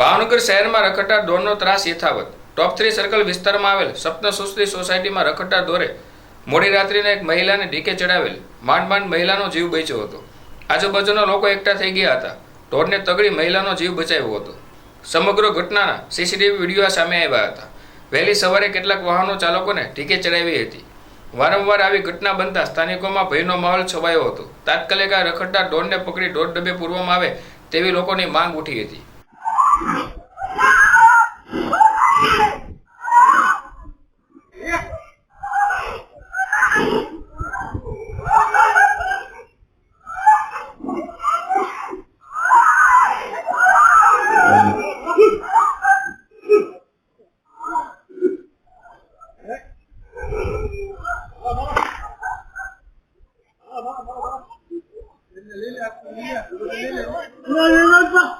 ભાવનગર શહેરમાં રખડતા ઢોરનો ત્રાસ યથાવત. ટોપ થ્રી સર્કલ વિસ્તારમાં આવેલ સપ્ન સુસ્તી સોસાયટીમાં રખડતા ઢોરે મોડી રાત્રિને એક મહિલાને ઢીકે ચડાવેલ. માંડ માંડ મહિલાનો જીવ બચ્યો હતો. આજુબાજુના લોકો એકઠા થઈ ગયા હતા. ઢોરને તગડી મહિલાનો જીવ બચાવ્યો હતો. સમગ્ર ઘટનાના સીસીટીવી વીડિયો સામે આવ્યા હતા. વહેલી સવારે કેટલાક વાહનો ચાલકોને ઢીકે ચડાવી હતી. વારંવાર આવી ઘટના બનતા સ્થાનિકોમાં ભયનો માહોલ છવાયો હતો. તાત્કાલિક આ રખડતા ઢોરને પકડી ઢોર ડબ્બે પૂરવામાં આવે તેવી લોકોની માંગ ઉઠી હતી. No, no, no, no.